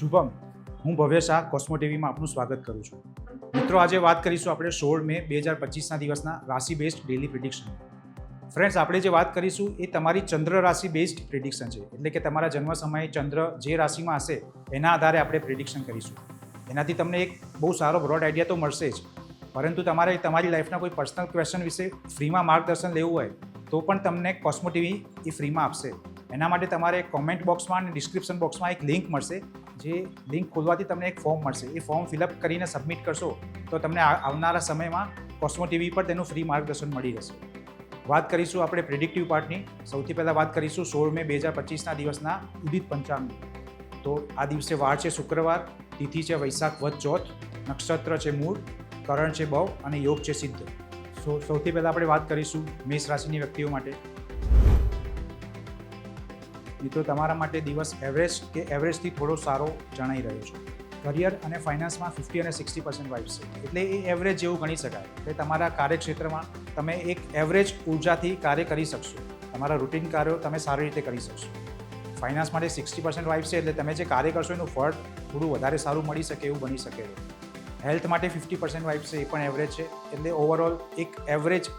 શુભમ, હું ભવ્ય શાહ કોસ્મો આપનું સ્વાગત કરું છું. મિત્રો, આજે વાત કરીશું આપણે સોળ મે બે હજાર પચીસના દિવસના રાશિ બેસ્ડ ડેલી પ્રિડિક્શન ફ્રેન્ડ્સ આપણે જે વાત કરીશું એ તમારી ચંદ્ર રાશિ બેસ્ડ પ્રિડિક્શન છે. એટલે કે તમારા જન્મ સમયે ચંદ્ર જે રાશિમાં હશે, એના આધારે આપણે પ્રિડિક્શન કરીશું. એનાથી તમને એક બહુ સારો બ્રોડ આઈડિયા તો મળશે જ. પરંતુ તમારે તમારી લાઈફના કોઈ પર્સનલ ક્વેશ્ચન વિશે ફ્રીમાં માર્ગદર્શન લેવું હોય, તો પણ તમને કોસ્મો ટીવી એ ફ્રીમાં આપશે. એના માટે તમારે કોમેન્ટ બોક્સમાં અને ડિસ્ક્રિપ્શન બોક્સમાં એક લિંક મળશે. જે લિંક ખોલવાથી તમને એક ફોર્મ મળશે. એ ફોર્મ ફિલઅપ કરીને સબમિટ કરશો, તો તમને આવનારા સમયમાં કોસ્મો ટીવી પર તેનું ફ્રી માર્ગદર્શન મળી રહેશે. વાત કરીશું આપણે પ્રિડિક્ટિવ પાર્ટની સૌથી પહેલાં વાત કરીશું સોળ મે બે હજાર પચીસના દિવસના ઉદિત પંચાંગની. તો આ દિવસે વાર છે શુક્રવાર, તિથિ છે વૈશાખ વધ ચોથ, નક્ષત્ર છે મૂળ, કરણ છે બવ અને યોગ છે સિદ્ધ. સો, સૌથી પહેલાં આપણે વાત કરીશું મેષ રાશિની વ્યક્તિઓ માટે. મિત્રો તમારા માટે દિવસ એવરેજ કે એવરેજથી થોડો સારો જણાઈ રહ્યો છે. કરિયર અને ફાઇનાન્સમાં ફિફ્ટી અને સિક્સટી પર્સન્ટ વાઇફ છે. એટલે એ એવરેજ જેવું ગણી શકાય. એટલે તમારા કાર્યક્ષેત્રમાં તમે એક એવરેજ ઉર્જાથી કાર્ય કરી શકશો. તમારા રૂટીન કાર્યો તમે સારી રીતે કરી શકશો. ફાઇનાન્સ માટે સિક્સટી પર્સન્ટ વાઇફ છે એટલે તમે જે કાર્ય કરશો એનું ફળ થોડું વધારે સારું મળી શકે એવું બની શકે. હેલ્થ માટે ફિફ્ટી પર્સન્ટ વાઇફ છે એ પણ એવરેજ છે. એટલે ઓવરઓલ એક એવરેજ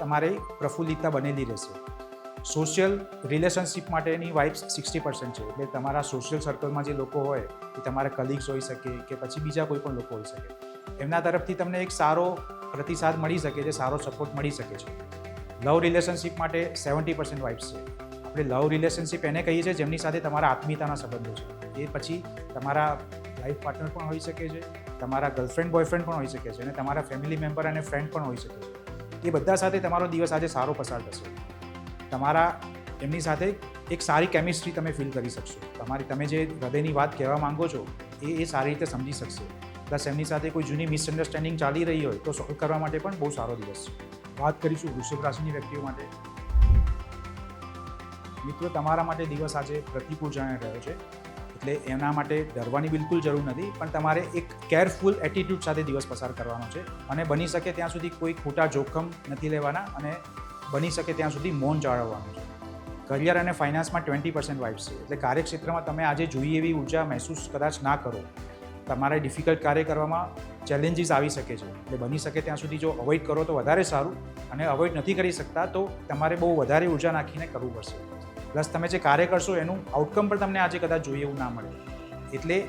તમારે પ્રફુલ્લિતતા બનેલી રહેશે. સોશિયલ રિલેશનશિપ માટેની વાઇબ્સ સિક્સટી પર્સન્ટ છે. એટલે તમારા સોશિયલ સર્કલમાં જે લોકો હોય, એ તમારા કલીગ્સ હોઈ શકે કે પછી બીજા કોઈ પણ લોકો હોઈ શકે. એમના તરફથી તમને એક સારો પ્રતિસાદ મળી શકે છે, સારો સપોર્ટ મળી શકે છે. લવ રિલેશનશિપ માટે સેવન્ટી પર્સન્ટ વાઇબ્સ છે. આપણે લવ રિલેશનશિપ એને કહીએ છીએ જેમની સાથે તમારા આત્મીયતાના સંબંધો છે. એ પછી તમારા લાઈફ પાર્ટનર પણ હોઈ શકે છે, તમારા ગર્લફ્રેન્ડ, બોયફ્રેન્ડ પણ હોઈ શકે છે અને તમારા ફેમિલી મેમ્બર અને ફ્રેન્ડ પણ હોઈ શકે છે. એ બધા સાથે તમારો દિવસ આજે સારો પસાર થશે. તમારા એમની સાથે એક સારી કેમિસ્ટ્રી તમે ફીલ કરી શકશો. તમારી, તમે જે હૃદયની વાત કહેવા માંગો છો, એ એ સારી રીતે સમજી શકશે. પ્લસ એમની સાથે કોઈ જૂની મિસઅન્ડરસ્ટેન્ડિંગ ચાલી રહી હોય તો સોલ્વ કરવા માટે પણ બહુ સારો દિવસ. છે વાત કરીશું વૃષભ રાશિની વ્યક્તિઓ માટે. મિત્રો, તમારા માટે દિવસ આજે પ્રતિકૂળ જણાઈ રહ્યો છે. એટલે એના માટે ડરવાની બિલકુલ જરૂર નથી, પણ તમારે એક કેરફુલ એટીટ્યૂડ સાથે દિવસ પસાર કરવાનો છે. અને બની શકે ત્યાં સુધી કોઈ ખોટા જોખમ નથી લેવાના અને બની શકે ત્યાં સુધી મૌન જાળવવાનું છે. કરિયર અને ફાઇનાન્સમાં ટ્વેન્ટી પર્સન્ટ વાઇબ્સ છે. એટલે કાર્યક્ષેત્રમાં તમે આજે જોઈએ એવી ઊર્જા મહેસૂસ કદાચ ના કરો. તમારે ડિફિકલ્ટ કાર્ય કરવામાં ચેલેન્જીસ આવી શકે છે. એટલે બની શકે ત્યાં સુધી જો અવોઇડ કરો તો વધારે સારું અને અવોઇડ નથી કરી શકતા તો તમારે બહુ વધારે ઊર્જા નાખીને કરવું પડશે. પ્લસ તમે જે કાર્ય કરશો એનું આઉટકમ પણ તમને આજે કદાચ જોઈએ એવું ના મળે. એટલે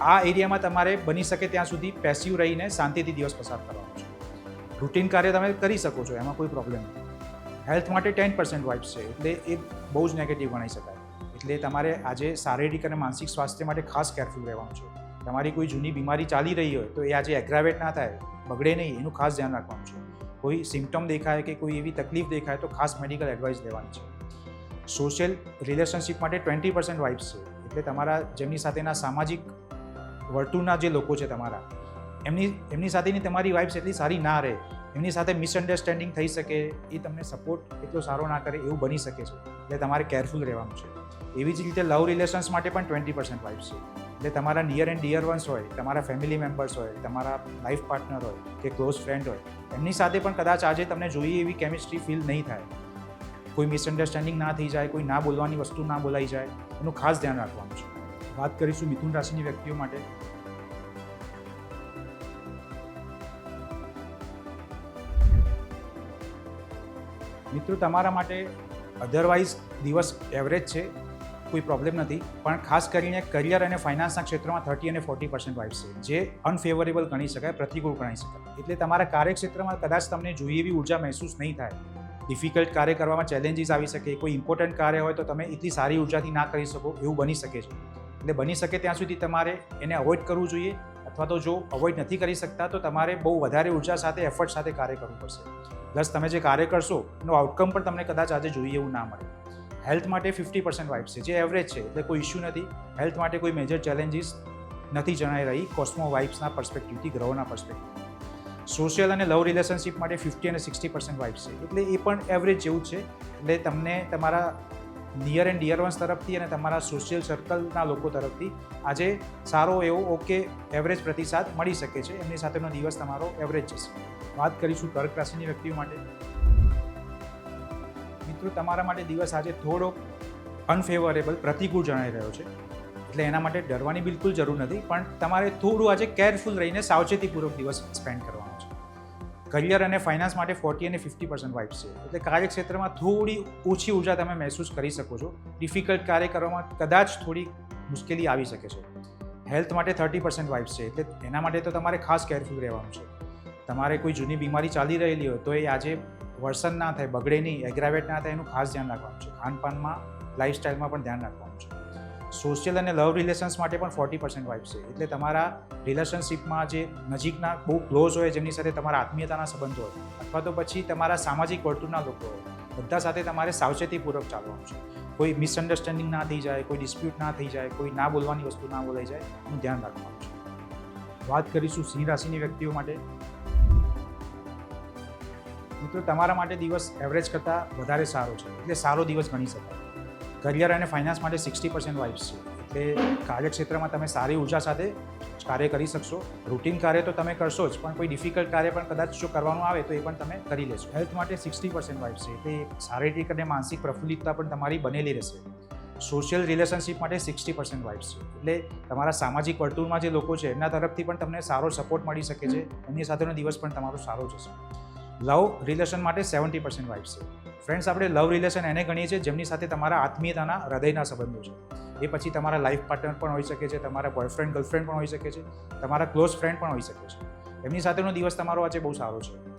આ એરિયામાં તમારે બની શકે ત્યાં સુધી પેસિવ રહીને શાંતિથી દિવસ પસાર કરવાનો છે. રૂટીન કાર્ય તમે કરી શકો છો, એમાં કોઈ પ્રોબ્લેમ નથી. હેલ્થ માટે ટેન પર્સન્ટ વાઇબ્સ છે, એટલે એ બહુ જ નેગેટિવ ગણાઈ શકાય. એટલે તમારે આજે શારીરિક અને માનસિક સ્વાસ્થ્ય માટે ખાસ કેરફુલ રહેવાનું છે. તમારી કોઈ જૂની બીમારી ચાલી રહી હોય, તો એ આજે એગ્રાવેટ ના થાય, બગડે નહીં, એનું ખાસ ધ્યાન રાખવાનું છે. કોઈ સિમ્ટમ દેખાય કે કોઈ એવી તકલીફ દેખાય, તો ખાસ મેડિકલ એડવાઇસ લેવાની છે. સોશિયલ રિલેશનશિપ માટે ટ્વેન્ટી પર્સન્ટ વાઇબ્સ છે, એટલે તમારા, જેમની સાથેના સામાજિક વર્તુળના જે લોકો છે તમારા, એમની એમની સાથેની તમારી વાઇબ્સ એટલી સારી ના રહે એમની સાથે મિસઅન્ડરસ્ટેન્ડિંગ થઈ શકે, એ તમને સપોર્ટ એટલો સારો ના કરે એવું બની શકે છે. એટલે તમારે કેરફુલ રહેવાનું છે. એવી જ રીતે લવ રિલેશન્સ માટે પણ ટ્વેન્ટી પર્સન્ટ વાઇફ છે. એટલે તમારા નિયર એન્ડ ડિયર વન્સ હોય, તમારા ફેમિલી મેમ્બર્સ હોય, તમારા લાઈફ પાર્ટનર હોય કે ક્લોઝ ફ્રેન્ડ હોય, એમની સાથે પણ કદાચ આજે તમને જોઈએ એવી કેમિસ્ટ્રી ફીલ નહીં થાય. કોઈ મિસઅન્ડરસ્ટેન્ડિંગ ના થઈ જાય, કોઈ ના બોલવાની વસ્તુ ના બોલાઈ જાય, એનું ખાસ ધ્યાન રાખવાનું છે. વાત કરીશું મિથુન રાશિની વ્યક્તિઓ માટે. મિત્રો, તમારા માટે અધરવાઇઝ દિવસ એવરેજ છે, કોઈ પ્રોબ્લેમ નથી. પણ ખાસ કરીને કરિયર અને ફાઇનાન્સના ક્ષેત્રમાં થર્ટી અને ફોર્ટી પર્સન્ટ વાઇફ છે, જે અનફેવરેબલ ગણી શકાય, પ્રતિકૂળ ગણી શકાય. એટલે તમારા કાર્યક્ષેત્રમાં કદાચ તમને જોઈએ એવી ઊર્જા મહેસૂસ નહીં થાય. ડિફિકલ્ટ કાર્ય કરવામાં ચેલેન્જીસ આવી શકે, કોઈ ઇમ્પોર્ટન્ટ કાર્ય હોય તો તમે એટલી સારી ઉર્જાથી ના કરી શકો, એવું બની શકે છે. એટલે બની શકે ત્યાં સુધી તમારે એને અવોઇડ કરવું જોઈએ, અથવા તો જો અવોઇડ નથી કરી શકતા, તો તમારે બહુ વધારે ઊર્જા સાથે એફર્ટ સાથે કાર્ય કરવું પડશે. પ્લસ તમે જે કાર્ય કરશો, એનું આઉટકમ પણ તમને કદાચ આજે જોઈએ એવું ના મળે. હેલ્થ માટે ફિફ્ટી પર્સન્ટ વાઇફ છે. જે એવરેજ છે, એટલે કોઈ ઇશ્યુ નથી. હેલ્થ માટે કોઈ મેજર ચેલેન્જીસ નથી જણાઈ રહી કોસ્મો વાઇફ્સના પર્સપેક્ટિવથી ગ્રહોના પર્સપેક્ટિવ સોશિયલ અને લવ રિલેશનશિપ માટે ફિફ્ટી અને સિક્સટી પર્સન્ટ વાઇફ છે. એટલે એ પણ એવરેજ જેવું છે. એટલે તમને તમારા નિયર એન્ડ ડિયર વન્સ તરફથી અને તમારા સોશિયલ સર્કલના લોકો તરફથી આજે સારો એવો ઓકે એવરેજ પ્રતિસાદ મળી શકે છે. એમની સાથેનો દિવસ તમારો એવરેજ જશે. વાત કરીશું કર્ક રાશિની વ્યક્તિઓ માટે. મિત્રો, તમારા માટે દિવસ આજે થોડો અનફેવરેબલ પ્રતિકૂળ જણાઈ રહ્યો છે. એટલે એના માટે ડરવાની બિલકુલ જરૂર નથી, પણ તમારે થોડું આજે કેરફુલ રહીને સાવચેતીપૂર્વક દિવસ સ્પેન્ડ કરવાનો છે. કરિયર અને ફાઇનાન્સ માટે ફોર્ટી અને ફિફ્ટી પર્સન્ટ વાઇફ છે. એટલે કાર્યક્ષેત્રમાં થોડી ઓછી ઊર્જા તમે મહેસૂસ કરી શકો છો. ડિફિકલ્ટ કાર્ય કરવામાં કદાચ થોડી મુશ્કેલી આવી શકે છે. હેલ્થ માટે થર્ટી પર્સન્ટ વાઇફ છે. એટલે એના માટે તો તમારે ખાસ કેરફુલ રહેવાનું છે. તમારે કોઈ જૂની બીમારી ચાલી રહેલી હોય, તો એ આજે વર્સન ના થાય, બગડે નહીં એગ્રાવેટ ના થાય, એનું ખાસ ધ્યાન રાખવાનું છે. ખાનપાનમાં, લાઇફસ્ટાઇલમાં પણ ધ્યાન રાખવાનું છે. સોશિયલ અને લવ રિલેશન્સ માટે પણ ફોર્ટી પર્સન્ટ વાઇફ છે. એટલે તમારા રિલેશનશિપમાં જે નજીકના બહુ ક્લોઝ હોય, જેમની સાથે તમારા આત્મીયતાના સંબંધો હોય, અથવા તો પછી તમારા સામાજિક વર્તુળના લોકો હોય, બધા સાથે તમારે સાવચેતીપૂર્વક ચાલવાનું છે. કોઈ મિસઅન્ડરસ્ટેન્ડિંગ ના થઈ જાય, કોઈ ડિસ્પ્યુટ ના થઈ જાય, કોઈ ના બોલવાની વસ્તુ ના બોલાઈ જાય, એનું ધ્યાન રાખવાનું છે. વાત કરીશું સિંહ રાશિની વ્યક્તિઓ માટે. મિત્રો, તમારા માટે દિવસ એવરેજ કરતાં વધારે સારો છે. એટલે સારો દિવસ ગણી શકાય. કરિયર અને ફાઇનાન્સ માટે સિક્સટી પર્સન્ટ વાઇબ્સ છે. એટલે કાર્યક્ષેત્રમાં તમે સારી ઊર્જા સાથે કાર્ય કરી શકશો. રૂટીન કાર્ય તો તમે કરશો જ, પણ કોઈ ડિફિકલ્ટ કાર્ય પણ કદાચ જો કરવાનું આવે તો એ પણ તમે કરી લેશો. હેલ્થ માટે સિક્સટી પર્સન્ટ વાઇબ્સ છે. એટલે શારીરિક અને માનસિક પ્રફુલ્લિતતા પણ તમારી બનેલી રહેશે. સોશિયલ રિલેશનશિપ માટે સિક્સટી પર્સન્ટ વાઇબ્સ છે. એટલે તમારા સામાજિક વર્તુળમાં જે લોકો છે, એમના તરફથી પણ તમને સારો સપોર્ટ મળી શકે છે. એમની સાથેનો દિવસ પણ તમારો સારો જશે. લવ રિલેશન માટે સેવન્ટી પર્સન્ટ વાઇફ છે. ફ્રેન્ડ્સ આપણે લવ રિલેશન એને ગણીએ છીએ જેમની સાથે તમારા આત્મીયતાના હૃદયના સંબંધો છે. એ પછી તમારા લાઈફ પાર્ટનર પણ હોઈ શકે છે, તમારા બોયફ્રેન્ડ, ગર્લફ્રેન્ડ પણ હોઈ શકે છે, તમારા ક્લોઝ ફ્રેન્ડ પણ હોઈ શકે છે. એમની સાથેનો દિવસ તમારો આજે બહુ સારો છે.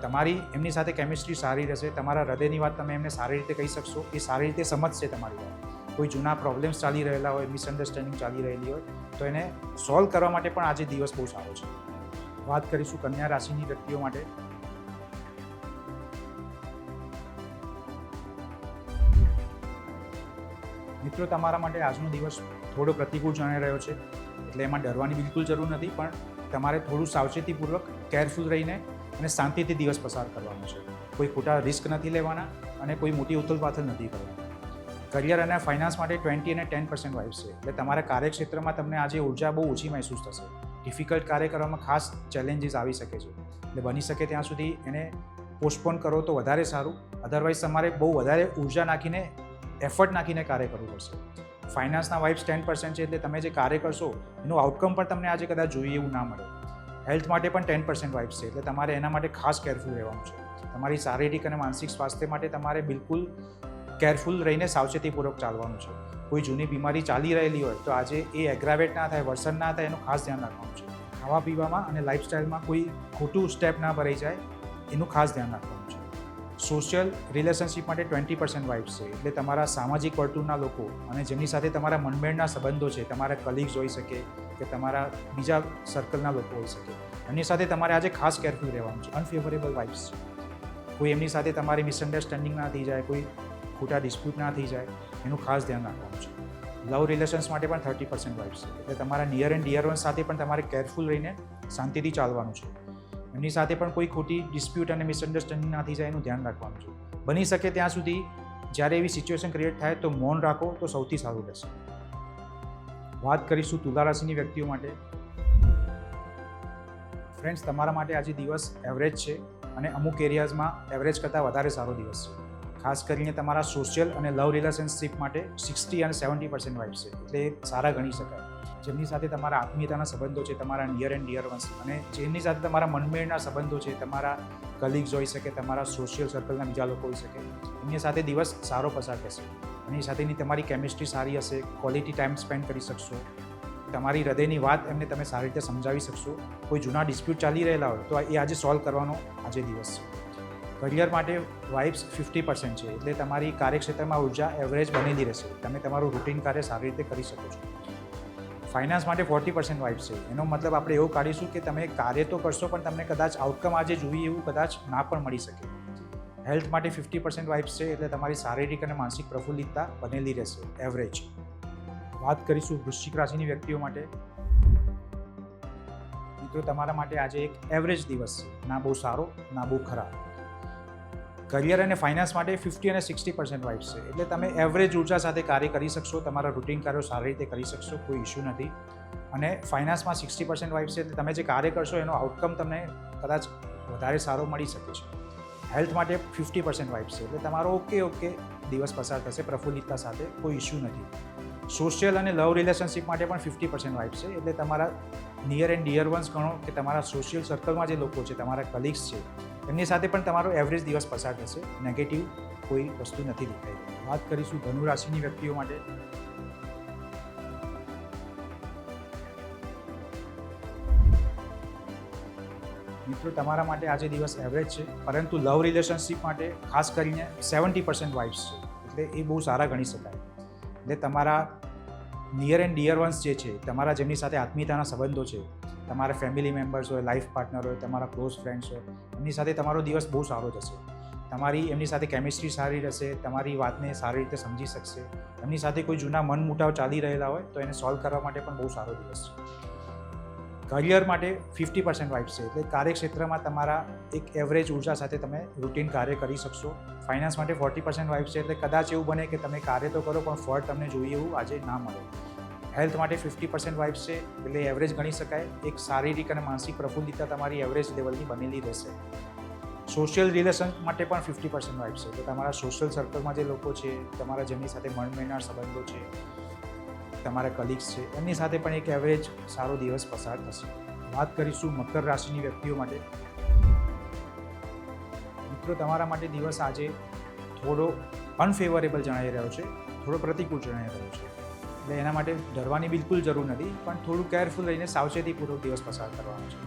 તમારી, એમની સાથે કેમિસ્ટ્રી સારી રહેશે, તમારા હૃદયની વાત તમે એમને સારી રીતે કહી શકશો, એ સારી રીતે સમજશે તમારી વાત. કોઈ જૂના પ્રોબ્લેમ્સ ચાલી રહેલા હોય મિસઅન્ડરસ્ટેન્ડિંગ ચાલી રહેલી હોય, તો એને સોલ્વ કરવા માટે પણ આજે દિવસ બહુ સારો છે. વાત કરીશું કન્યા રાશિની વ્યક્તિઓ માટે. મિત્રો, તમારા માટે આજનો દિવસ થોડો પ્રતિકૂળ જણાઈ રહ્યો છે. એટલે એમાં ડરવાની બિલકુલ જરૂર નથી, પણ તમારે થોડું સાવચેતીપૂર્વક, કેરફુલ રહીને અને શાંતિથી દિવસ પસાર કરવાનો છે. કોઈ ખોટા રિસ્ક નથી લેવાના અને કોઈ મોટી ઉથલપાથલ નથી કરવાની. કરિયર અને ફાઇનાન્સ માટે ટ્વેન્ટી અને ટેન પર્સન્ટ વાઇફ છે. એટલે તમારા કાર્યક્ષેત્રમાં તમને આજે ઊર્જા બહુ ઓછી મહેસૂસ થશે. ડિફિકલ્ટ કાર્ય કરવામાં ખાસ ચેલેન્જીસ આવી શકે છે. એટલે બની શકે ત્યાં સુધી એને પોસ્ટપોન કરો તો વધારે સારું. અધરવાઇઝ તમારે બહુ વધારે ઊર્જા નાખીને એફર્ટ નાખીને કાર્ય કરવું પડશે. ફાઇનાન્સના વાઇબ્સ ટેન પર્સન્ટ છે એટલે તમે જે કાર્ય કરશો, એનું આઉટકમ પણ તમને આજે કદાચ જોઈએ એવું ના મળે. હેલ્થ માટે પણ ટેન પર્સન્ટ વાઇબ્સ છે, એટલે તમારે એના માટે ખાસ કેરફુલ રહેવાનું છે. તમારી શારીરિક અને માનસિક સ્વાસ્થ્ય માટે તમારે બિલકુલ કેરફુલ રહીને સાવચેતીપૂર્વક ચાલવાનું છે. કોઈ જૂની બીમારી ચાલી રહેલી હોય તો આજે એ એગ્રાવેટ ના થાય, વર્સન ના થાય, એનું ખાસ ધ્યાન રાખવાનું છે. ખાવા પીવામાં અને લાઇફસ્ટાઇલમાં કોઈ ખોટું સ્ટેપ ના ભરાઈ જાય, એનું ખાસ ધ્યાન રાખવાનું સોશિયલ રિલેશનશિપ માટે ટ્વેન્ટી પર્સન્ટ વાઇબ્સ છે. એટલે તમારા સામાજિક વર્તુળના લોકો અને જેમની સાથે તમારા મનમેળના સંબંધો છે, તમારા કલીગ્સ હોઈ શકે કે તમારા બીજા સર્કલના લોકો હોઈ શકે. એમની સાથે તમારે આજે ખાસ કેરફુલ રહેવાનું છે. અનફેવરેબલ વાઇબ્સ છે કોઈ એમની સાથે તમારી મિસઅન્ડરસ્ટેન્ડિંગ ના થઈ જાય, કોઈ ખોટા ડિસ્પ્યુટ ના થઈ જાય, એનું ખાસ ધ્યાન રાખવાનું છે. લવ રિલેશન્સ માટે પણ થર્ટી પર્સન્ટ વાઇબ્સ છે. એટલે તમારા નિયર એન્ડ ડિયર વન સાથે પણ તમારે કેરફુલ રહીને શાંતિથી ચાલવાનું છે. એમની સાથે પણ કોઈ ખોટી ડિસ્પ્યુટ અને મિસઅન્ડરસ્ટેન્ડિંગ ના થઈ જાય એનું ધ્યાન રાખવાનું છે. બની શકે ત્યાં સુધી જ્યારે એવી સિચ્યુએશન ક્રિએટ થાય તો મૌન રાખો તો સૌથી સારું રહેશે. વાત કરીશું તુલા રાશિની વ્યક્તિઓ માટે. ફ્રેન્ડ્સ તમારા માટે આજે દિવસ એવરેજ છે અને અમુક એરિયાઝમાં એવરેજ કરતાં વધારે સારો દિવસ છે. ખાસ કરીને તમારા સોશિયલ અને લવ રિલેશનશિપ માટે સિક્સટી અને સેવન્ટી પર્સન્ટ વાઇફ છે. એટલે સારા ગણી શકાય. જેમની સાથે તમારા આત્મીયતાના સંબંધો છે, તમારા નિયર એન્ડ ડિયર વન્સ અને જેમની સાથે તમારા મનમેળના સંબંધો છે, તમારા કલીગ્સ હોઈ શકે, તમારા સોશિયલ સર્કલના બીજા લોકો હોઈ શકે, એમની સાથે દિવસ સારો પસાર થશે. એની સાથેની તમારી કેમિસ્ટ્રી સારી હશે ક્વોલિટી ટાઈમ સ્પેન્ડ કરી શકશો. તમારી હૃદયની વાત એમને તમે સારી રીતે સમજાવી શકશો. કોઈ જૂના ડિસ્પ્યુટ ચાલી રહેલા હોય, તો એ આજે સોલ્વ કરવાનો આજે દિવસ છે. કરિયર માટે વાઇબ્સ ફિફ્ટી પર્સન્ટ છે, એટલે તમારી કાર્યક્ષેત્રમાં ઊર્જા એવરેજ બનેલી રહેશે. તમે તમારું રૂટીન કાર્ય સારી રીતે કરી શકો છો. ફાઇનાન્સ માટે ફોર્ટી પર્સન્ટ વાઇફ છે. એનો મતલબ આપણે એવું કાઢીશું કે તમે કાર્ય તો કરશો, પણ તમને કદાચ આઉટકમ આજે જોઈએ એવું કદાચ ના પણ મળી શકે. હેલ્થ માટે ફિફ્ટી પર્સન્ટ વાઇબ્સ છે, એટલે તમારી શારીરિક અને માનસિક પ્રફુલ્લિતતા બનેલી રહેશે એવરેજ વાત કરીશું વૃશ્ચિક રાશિની વ્યક્તિઓ માટે. મિત્રો, તમારા માટે આજે એક એવરેજ દિવસ છે. ના બહુ સારો, ના બહુ ખરાબ. કરિયર અને ફાઇનાન્સ માટે ફિફ્ટી અને સિક્સટી પર્સન્ટ વાઇબ્સ છે. એટલે તમે એવરેજ ઊર્જા સાથે કાર્ય કરી શકશો, તમારા રૂટીન કાર્યો સારી રીતે કરી શકશો, કોઈ ઇશ્યુ નથી. અને ફાઇનાન્સમાં સિક્સટી પર્સન્ટ વાઇબ્સ છે, એટલે તમે જે કાર્ય કરશો, એનો આઉટકમ તમને કદાચ વધારે સારો મળી શકે છે. હેલ્થ માટે ફિફ્ટી પર્સન્ટ વાઇફ છે, એટલે તમારો ઓકે ઓકે દિવસ પસાર થશે, પ્રફુલ્લિતતા સાથે, કોઈ ઇશ્યુ નથી. સોશિયલ અને લવ રિલેશનશિપ માટે પણ ફિફ્ટી પર્સન્ટ વાઇફ છે, એટલે તમારા નિયર એન્ડ ડિયર વન્સ ગણો, કે તમારા સોશિયલ સર્કલમાં જે લોકો છે, તમારા કલીગ્સ છે એમની સાથે પણ તમારો એવરેજ દિવસ પસાર થશે. નેગેટિવ કોઈ વસ્તુ નથી દેખાઈ વાત કરીશું ધનુ રાશિની વ્યક્તિઓ માટે. મિત્રો, તમારા માટે આજે દિવસ એવરેજ છે, પરંતુ લવ રિલેશનશિપ માટે ખાસ કરીને સેવન્ટી પર્સન્ટ વાઇફ્સ છે. એટલે એ બહુ સારા ગણી શકાય. એટલે તમારા નિયર એન્ડ ડિયર વન્સ જે છે, તમારા જેમની સાથે આત્મીયતાના સંબંધો છે તમારા ફેમિલી મેમ્બર્સ હોય લાઈફ પાર્ટનર હોય, તમારા ક્લોઝ ફ્રેન્ડ્સ હોય, એમની સાથે તમારો દિવસ બહુ સારો જશે. તમારી, એમની સાથે કેમિસ્ટ્રી સારી રહેશે, તમારી વાતને સારી રીતે સમજી શકશે. એમની સાથે કોઈ જૂના મનમુટાવ ચાલી રહેલા હોય, તો એને સોલ્વ કરવા માટે પણ બહુ સારો દિવસ છે. કરિયર માટે ફિફ્ટી પર્સન્ટ વાઇફ છે, એટલે કાર્યક્ષેત્રમાં તમારા એક એવરેજ ઊર્જા સાથે તમે રૂટીન કાર્ય કરી શકશો. ફાઇનાન્સ માટે ફોર્ટી પર્સન્ટ વાઇફ છે, એટલે કદાચ એવું બને કે તમે કાર્ય તો કરો, પણ ફળ તમને જોઈએ એવું આજે ના મળે. હેલ્થ માટે ફિફ્ટી પર્સન્ટ વાઇફ છે, એટલે એવરેજ ગણી શકાય. એક શારીરિક અને માનસિક પ્રફુલ્લિતતા તમારી એવરેજ લેવલની બનેલી રહેશે. સોશિયલ રિલેશન માટે પણ ફિફ્ટી પર્સન્ટ વાઇફ છે. તો તમારા સોશિયલ સર્કલમાં જે લોકો છે, તમારા જેમની સાથે મનમેનાર સંબંધો છે, તમારા કલીગ્સ છે, એમની સાથે પણ એક એવરેજ સારો દિવસ પસાર થશે. વાત કરીશું મકર રાશિની વ્યક્તિઓ માટે. મિત્રો, તમારા માટે દિવસ આજે થોડો અનફેવરેબલ જણાઈ રહ્યો છે, થોડો પ્રતિકૂળ જણાઈ રહ્યો છે. એટલે એના માટે ડરવાની બિલકુલ જરૂર નથી, પણ થોડું કેરફુલ રહીને સાવચેતીપૂર્વક દિવસ પસાર કરવાનો છે.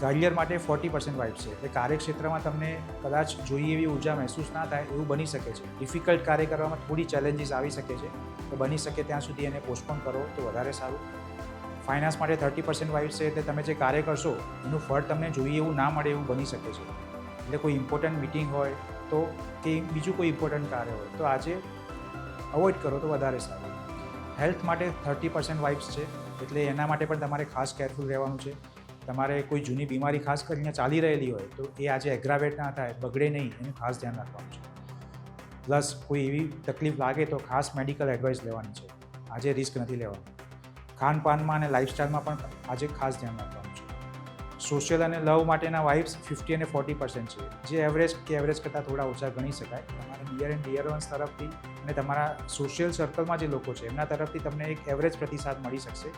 કરિયર માટે ફોર્ટી પર્સન્ટ વાઇફ છે, એટલે કાર્યક્ષેત્રમાં તમને કદાચ જોઈએ એવી ઊર્જા મહેસૂસ ના થાય એવું બની શકે છે. ડિફિકલ્ટ કાર્ય કરવામાં થોડી ચેલેન્જીસ આવી શકે છે, તો બની શકે ત્યાં સુધી એને પોસ્ટપોન કરો તો વધારે સારું. ફાઇનાન્સ માટે થર્ટી પર્સન્ટ વાઇફ છે, એટલે તમે જે કાર્ય કરશો, એનું ફળ તમને જોઈએ એવું ના મળે એવું બની શકે છે. એટલે કોઈ ઇમ્પોર્ટન્ટ મિટિંગ હોય તો કે બીજું કોઈ ઇમ્પોર્ટન્ટ કાર્ય હોય તો આજે અવોઇડ કરો તો વધારે સારું. હેલ્થ માટે થર્ટી પર્સન્ટ વાઇબ્સ છે, એટલે એના માટે પણ તમારે ખાસ કેરફુલ રહેવાનું છે. તમારે કોઈ જૂની બીમારી ખાસ કરીને ચાલી રહેલી હોય, તો એ આજે એગ્રાવેટ ના થાય, બગડે નહીં, એનું ખાસ ધ્યાન રાખવાનું છે. પ્લસ કોઈ એવી તકલીફ લાગે તો ખાસ મેડિકલ એડવાઇસ લેવાની છે. આજે રિસ્ક નથી લેવાનું. ખાનપાનમાં અને લાઇફસ્ટાઇલમાં પણ આજે ખાસ ધ્યાન રાખવાનું છે. સોશિયલ અને લવ માટેના વાઇફ્સ ફિફ્ટી અને ફોર્ટી પર્સન્ટ છે. જે એવરેજ, કે એવરેજ કરતાં થોડા ઓછા ગણી શકાય. તમારે નિયર એન્ડ ડિયર વન્સ તરફથી અને તમારા સોશિયલ સર્કલમાં જે લોકો છે, એમના તરફથી તમને એક એવરેજ પ્રતિસાદ મળી શકશે.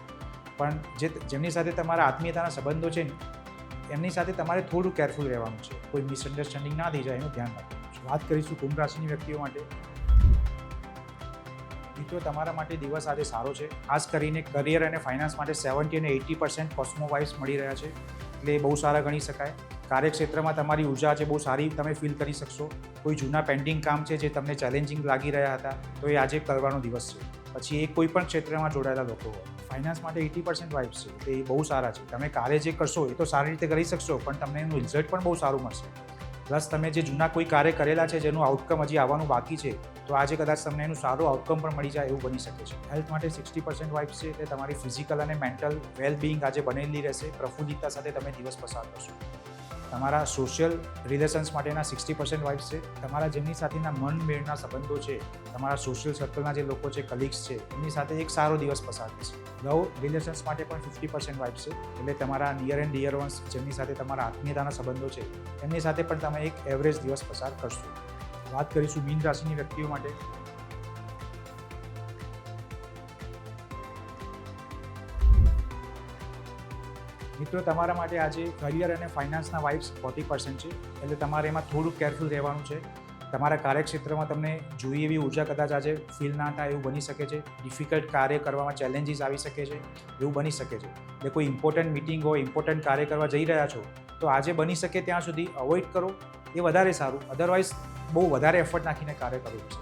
પણ જે જેમની સાથે તમારા આત્મીયતાના સંબંધો છે ને એમની સાથે તમારે થોડું કેરફુલ રહેવાનું છે. કોઈ મિસઅન્ડરસ્ટેન્ડિંગ ના થઈ જાય, એનું ધ્યાન રાખવાનું વાત કરીશું કુંભ રાશિની વ્યક્તિઓ માટે. મિત્રો, તમારા માટે દિવસ આજે સારો છે. ખાસ કરીને કરિયર અને ફાઇનાન્સ માટે સેવન્ટી અને એઇટી પર્સન્ટ કોસ્મો વાઇઝ મળી રહ્યા છે. એટલે બહુ સારા ગણી શકાય. કાર્યક્ષેત્રમાં તમારી ઊર્જા છે, બહુ સારી તમે ફીલ કરી શકશો. કોઈ જૂના પેન્ડિંગ કામ છે જે તમને ચેલેન્જિંગ લાગી રહ્યા હતા, તો એ આજે કરવાનો દિવસ છે. પછી એ કોઈ પણ ક્ષેત્રમાં જોડાયેલા લોકો હોય. ફાઇનાન્સ માટે એટી પર્સન્ટ વાઇફ છે, તે બહુ સારા છે. તમે કાર્ય જે કરશો એ તો સારી રીતે કરી શકશો, પણ તમને એનું રિઝલ્ટ પણ બહુ સારું મળશે. પ્લસ તમે જે જૂના કોઈ કાર્ય કરેલા છે, જેનું આઉટકમ હજી આવવાનું બાકી છે, તો આજે કદાચ તમને એનું સારું આઉટકમ પણ મળી જાય એવું બની શકે છે. હેલ્થ માટે સિક્સટી પર્સન્ટ વાઇફ છે, એટલે તમારી ફિઝિકલ અને મેન્ટલ વેલ બિંગ આજે બનેલી રહેશે. પ્રફુલ્લિતતા સાથે તમે દિવસ પસાર કરશો. તમારા સોશિયલ રિલેશન્સ માટેના સિક્સટી પર્સન્ટ વાઇફ્સ છે. તમારા જેમની સાથેના મન મેળના સંબંધો છે, તમારા સોશિયલ સર્કલના જે લોકો છે કલીગ્સ છે, એમની સાથે એક સારો દિવસ પસાર થશે લવ રિલેશન્સ માટે પણ ફિફ્ટી પર્સન્ટ વાઇફ છે. એટલે તમારા નિયર એન્ડ ડિયર વન્સ જેમની સાથે તમારા આત્મીયતાના સંબંધો છે, એમની સાથે પણ તમે એક એવરેજ દિવસ પસાર કરશો. વાત કરીશું મીન રાશિની વ્યક્તિઓ માટે. મિત્રો, તમારા માટે આજે કરિયર અને ફાઇનાન્સના વાઇબ્સ ફોર્ટી પર્સન્ટ છે. એટલે તમારે એમાં થોડું કેરફુલ રહેવાનું છે. તમારા કાર્યક્ષેત્રમાં તમને જોઈએ એવી ઊર્જા કદાચ આજે ફીલ ના થાય એવું બની શકે છે. ડિફિકલ્ટ કાર્ય કરવામાં ચેલેન્જીસ આવી શકે છે, એવું બની શકે છે. એટલે કોઈ ઇમ્પોર્ટન્ટ મિટિંગ હોય ઇમ્પોર્ટન્ટ કાર્ય કરવા જઈ રહ્યા છો, તો આજે બની શકે ત્યાં સુધી અવોઇડ કરો. એ વધારે સારું. અદરવાઇઝ બહુ વધારે એફર્ટ નાખીને કાર્ય કરવું છે.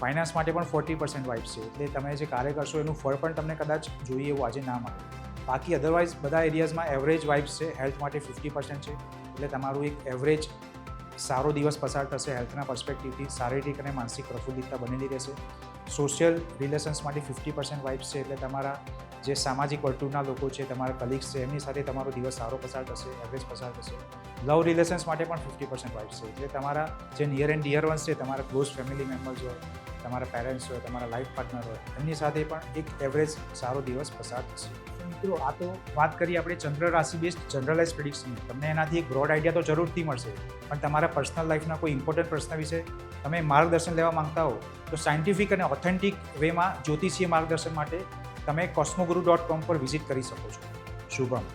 ફાઇનાન્સ માટે પણ ફોર્ટી પર્સન્ટ વાઇફ છે. એટલે તમે જે કાર્ય કરશો, એનું ફળ પણ તમને કદાચ જોઈએ એવું આજે ના મળે. બાકી અધરવાઇઝ બધા એરિયાઝમાં એવરેજ વાઇબ્સ છે હેલ્થ માટે ફિફ્ટી પર્સન્ટ છે, એટલે તમારું એક એવરેજ સારો દિવસ પસાર થશે હેલ્થના પર્સપેક્ટિવથી શારીરિક અને માનસિક પ્રફુલ્લિતતા બનેલી રહેશે. સોશિયલ રિલેશન્સ માટે ફિફ્ટી પર્સન્ટ વાઇબ્સ છે, એટલે તમારા જે સામાજિક વર્તુળના લોકો છે, તમારા કલીગ્સ છે, એમની સાથે તમારો દિવસ સારો પસાર થશે એવરેજ પસાર થશે. લવ રિલેશન્સ માટે પણ ફિફ્ટી પર્સન્ટ વાઇબ્સ છે, એટલે તમારા જે નિયર એન્ડ ડિયર વન્સ છે, તમારા ક્લોઝ ફેમિલી મેમ્બર્સ હોય તમારા પેરેન્ટ્સ હોય, તમારા લાઈફ પાર્ટનર હોય, એમની સાથે પણ એક એવરેજ સારો દિવસ પસાર થશે. મિત્રો, આ તો વાત કરી આપણે ચંદ્ર રાશિ બેસ્ડ જનરલાઇઝ પ્રિડિક્શન તમને એનાથી એક બ્રોડ આઈડિયા તો જરૂરથી મળશે. પણ તમારા પર્સનલ લાઈફના કોઈ ઇમ્પોર્ટન્ટ પ્રશ્ન વિશે તમે માર્ગદર્શન લેવા માંગતા હો, તો સાયન્ટિફિક અને ઓથેન્ટિક વેમાં જ્યોતિષીય માર્ગદર્શન માટે તમે કોસ્મોગુરુ ડોટ કોમ પર વિઝિટ કરી શકો છો. શુભમ.